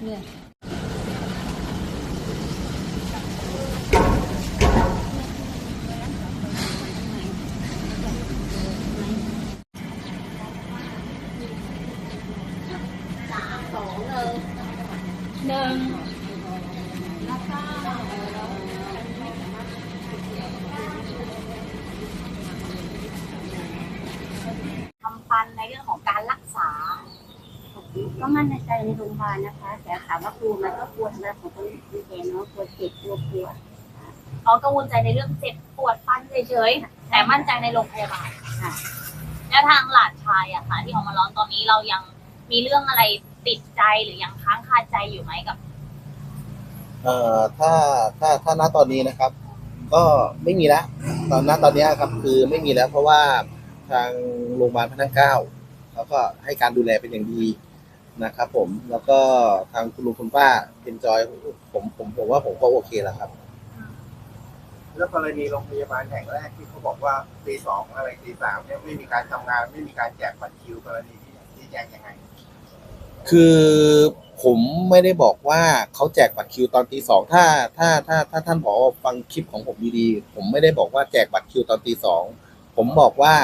Yeah. Nâng ก็มั่นในใจในโรงพยาบาลนะคะ แต่ถามว่ากลัวไหมก็กลัวธรรมดาของคนมีแกเนาะกลัวเจ็บกลัวกลัวเขากังวลใจในเรื่องเจ็บปวดฟันเฉยๆแต่มั่นใจในโรงพยาบาลค่ะ แล้วทางหลานชายอะค่ะ ที่ออกมาร้องตอนนี้เรายังมีเรื่องอะไรติดใจหรือยังค้างคาใจอยู่ไหมกับ เอ่อถ้าถ้าถ้าณตอนนี้นะครับ ก็ไม่มีแล้วตอนณตอนนี้ครับคือไม่มีแล้ว เพราะว่าทางโรงพยาบาลพระนั่งเกล้าเขาก็ให้การดูแลเป็นอย่างดี นะครับผมแล้วก็ทางคุณลุงคุณป้าเป็นจอยผมผมผมว่าผมก็โอเคแล้วครับ แล้วกรณีโรงพยาบาลแห่งแรกที่เขาบอกว่าตีสองอะไรตีสามเนี่ยไม่มีการทำงาน ไม่มีการแจกบัตรคิวกรณีที่ที่แจ้งยังไง คือผมไม่ได้บอกว่าเขาแจกบัตรคิวตอนตีสองถ้าถ้าถ้าถ้าท่านผอฟังคลิปของผมดีๆผมไม่ได้บอกว่าแจกบัตรคิวตอนตีสองผมบอกว่า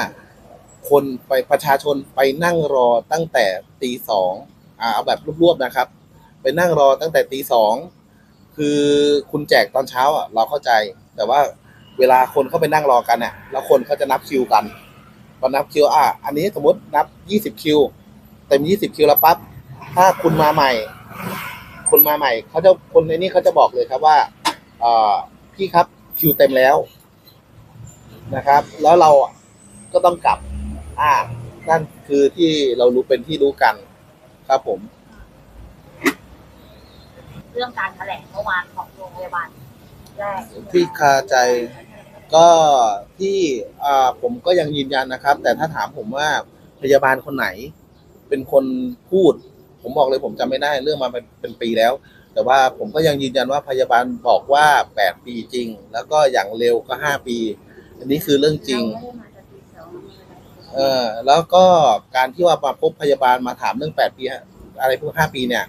คนไปประชาชนไปนั่งรอตั้งแต่ตีสอง อ่าเอาแบบรวบๆนะครับ ไปนั่งรอตั้งแต่ตีสองคือคุณแจกตอนเช้าอะเราเข้าใจ แต่ว่าเวลาคนเข้าไปนั่งรอกันอะแล้วคนเขาจะนับคิวกันพอนับคิวอะอันนี้สมมตินับยี่สิบคิวเต็มยี่สิบคิวแล้วปั๊บถ้าคุณมาใหม่ คนมาใหม่เขาจะคนในนี้เขาจะบอกเลยครับว่าเออพี่ครับคิวเต็มแล้วนะครับ แล้วเราก็ต้องกลับ อ่านั่นคือที่เรารู้เป็นที่รู้กัน ครับผม เรื่องการแถลงเมื่อวานของโรงพยาบาลแรกที่คาใจก็ที่อ่าผมก็ยังยืนยันนะครับ แต่ถ้าถามผมว่าพยาบาลคนไหน เป็นคนพูด ผมบอกเลยผมจำไม่ได้เรื่องมาเป็นเป็นปีแล้ว แต่ว่าผมก็ยังยืนยันว่าพยาบาลบอกว่าแปดปีจริง แล้วก็อย่างเร็วก็ห้าปี อันนี้คือเรื่องจริง เราไม่ได้มาจากตีสอง เออแล้วก็การที่ว่ามาพบพยาบาลมาถามเรื่องแปดปีอะไรพวกห้าปีเนี่ย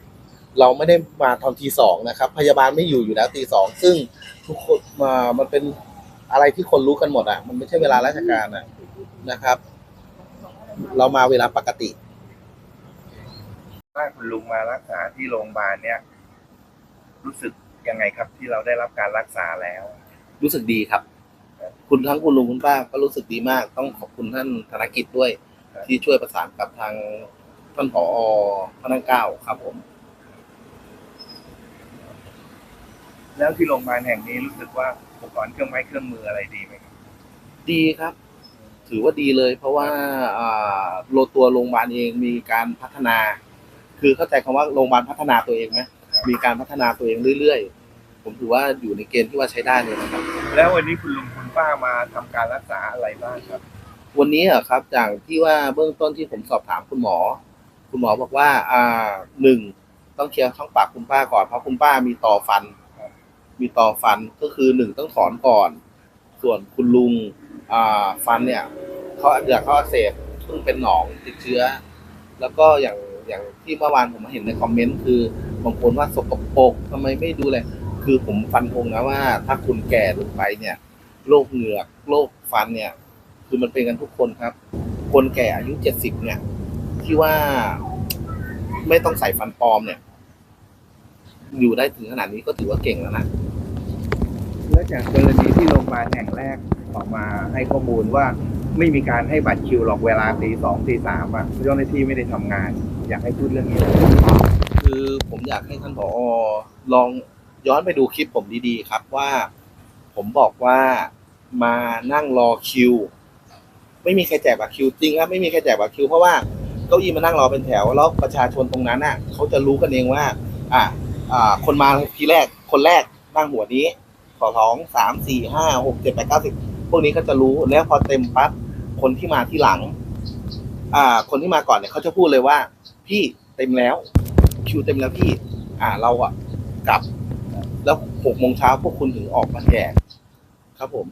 เราไม่ได้มาตอนทีสองนะครับ พยาบาลไม่อยู่อยู่แล้วตีสองซึ่งทุกคนมามันเป็นอะไรที่คนรู้กันหมดอะ มันไม่ใช่เวลาราชการอะนะครับ เรามาเวลาปกติ ถ้าคุณลุงมารักษาที่โรงพยาบาลเนี่ย รู้สึกยังไงครับที่เราได้รับการรักษาแล้ว รู้สึกดีครับ คุณทั้งคุณลุงคุณป้าก็รู้สึกดีมาก ต้องขอบคุณท่านธนกิจด้วยครับที่ช่วยประสานกับทางท่านผอพนักเก้าครับผม แล้วที่โรงพยาบาลแห่งนี้รู้สึกว่าอุปกรณ์เครื่องไม้เครื่องมืออะไรดีไหมครับดีครับ ถือว่าดีเลย เพราะว่าอ่าโลตัวโรงพยาบาลเองมีการพัฒนา คือเข้าใจคำว่าโรงพยาบาลพัฒนาตัวเองไหมมีการพัฒนาตัวเองเรื่อยๆ ผมถือว่าอยู่ในเกณฑ์ที่ว่าใช้ได้เลยนะครับ แล้ววันนี้คุณลุงคุณป้ามาทำการรักษาอะไรบ้างครับ วันนี้อะครับจากที่ว่าเบื้องต้นที่ผมสอบถามคุณหมอ คุณหมอบอกว่าอ่าหนึ่งต้องเคลียร์ช่องปากคุณป้าก่อนเพราะคุณป้ามีต่อฟันครับมีต่อฟันก็คือหนึ่งต้องถอนก่อน ส่วนคุณลุงอ่าฟันเนี่ยเขาอยากเขาอักเสบเพิ่งเป็นหนองติดเชื้อ แล้วก็อย่างอย่างที่เมื่อวานผมเห็นในคอมเมนต์คือบางคนว่าสกปรกทำไมไม่ดูแล คือผมฟันธงนะว่า ถ้าคุณแก่ลงไปเนี่ยโรคเหงือกโรคฟันเนี่ย คือมันเป็นกันทุกคนครับ คนแก่อายุเจ็ดสิบเนี่ย ที่ว่าไม่ต้องใส่ฟันปลอมเนี่ย อยู่ได้ถึงขนาดนี้ก็ถือว่าเก่งแล้วนะและจากกรณีที่โรงพยาบาลแห่งแรกออกมาให้ข้อมูลว่าไม่มีการให้บัตรคิวหรอกเวลาตีสองตีสามอะเจ้าหน้าที่ไม่ได้ทำงาน อยากให้พูดเรื่องนี้ คือผมอยากให้ท่านผอลอง ย้อนไปดูคลิปผมดีๆครับว่า ผมบอกว่ามานั่งรอคิว ไม่มีใครแจกบัตรคิวจริงครับไม่มีใครแจกบัตรคิวเพราะว่าเก้าอี้มานั่งรอเป็นแถวแล้วประชาชนตรงนั้นน่ะเขาจะรู้กันเองว่า อ่าอ่า คนมาทีแรกคนแรกนั่งหัวนี้สอสองสามสี่ห้าหกเจ็ดแปดเก้าสิบพวกนี้ก็จะรู้แล้วพอเต็มปั๊บคนที่มาที่หลัง อ่า คนที่มาก่อนเนี่ยเขาจะพูดเลยว่า พี่เต็มแล้ว คิวเต็มแล้วพี่ อ่า เราอะกลับ แล้วหกโมงเช้าพวกคุณถึงออกมาแจกครับผม